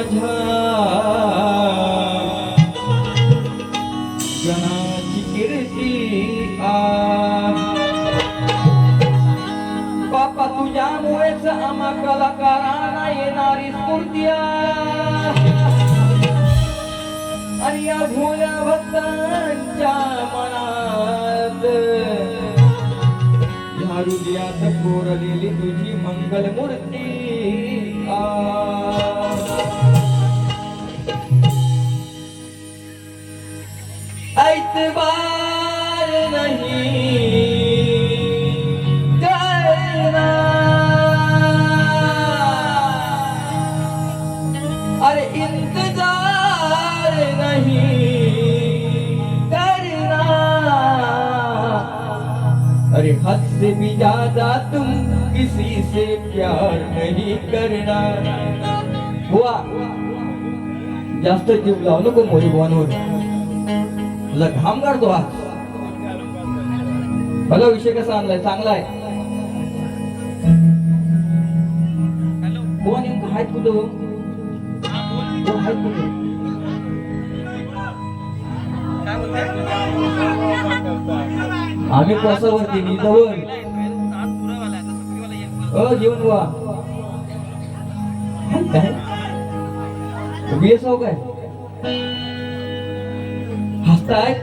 माझ्या. गणाची कीर्ती आ. बापा तुझ्यामुळेच आम्हा कलाकारांना येणारी स्फूर्ती आ. आणि या भोल्या भक्तांच्या मनात या हृदयात कोरलेली तुझी मंगल मूर्ती आ. नहीं। करना अरे इंतज़ार नहीं। करना अरे हद से भी ज़्यादा तुम किसी से प्यार नहीं करना। हुआ। जास्त जीव लावू नको मोरी बुवांवर तुला घाम काढतो हा. बघा विषय कसा आणलाय चांगला आहे हो, कोण नेमकं आहेत कुठं हो? हो, बुवा आहेत कुठं? आम्ही कोसावरती मी जवळ अ जेवण बुवा काय? बीएसओ काय? हंसताय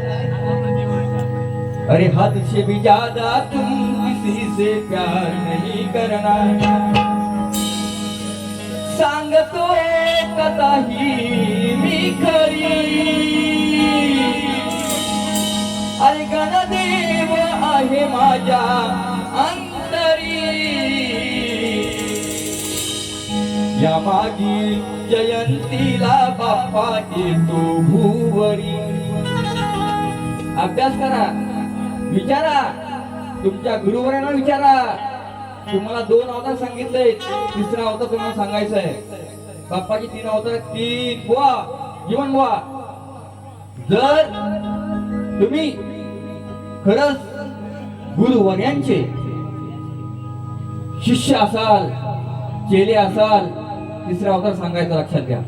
अरे हद से भी ज़्यादा तुम किसी से प्यार नहीं करना। सांगतो कताही मी खरी अरे गणदेव आहे माझ्या अंतरी। या मागी जयंतीला बाप्पा येतो भूवरी। अभ्यास करा. विचारा. तुमच्या गुरुवरांना विचारा. तुम्हाला दोन अवतार सांगितले. तिसरा अवतार तुम्हाला सांगायचं आहे. बाप्पाची तीन अवतार तीन. बुवा. जीवन बुवा. जर तुम्ही खरंच गुरुवर्यांचे शिष्य असाल चेले असाल तिसरा अवतार सांगायचा लक्षात घ्या.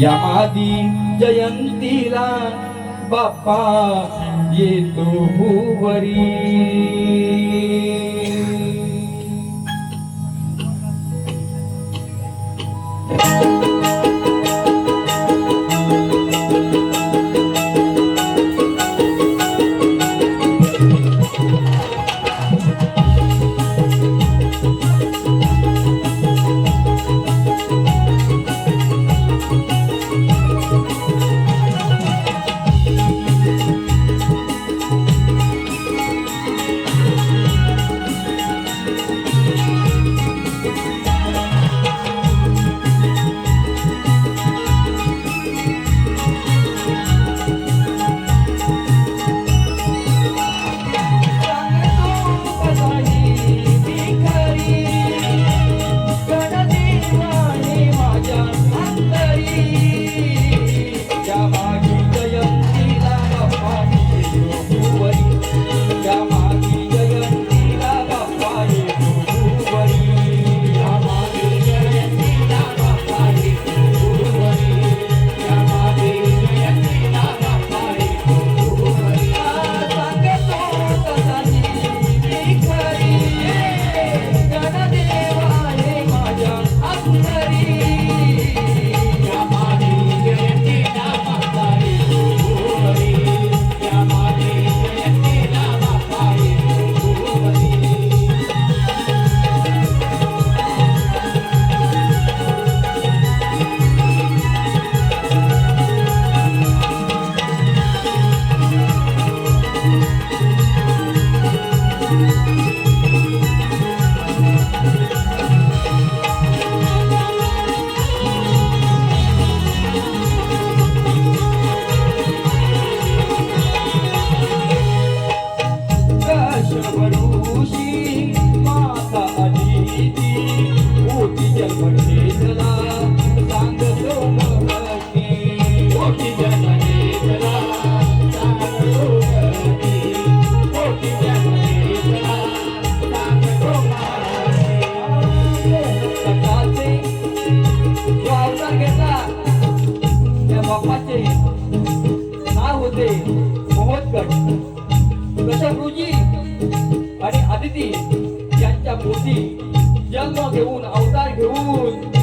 या आधी जयंतीला बाप्पा येतो हुवरी वरी घेऊन अवतार घेऊन.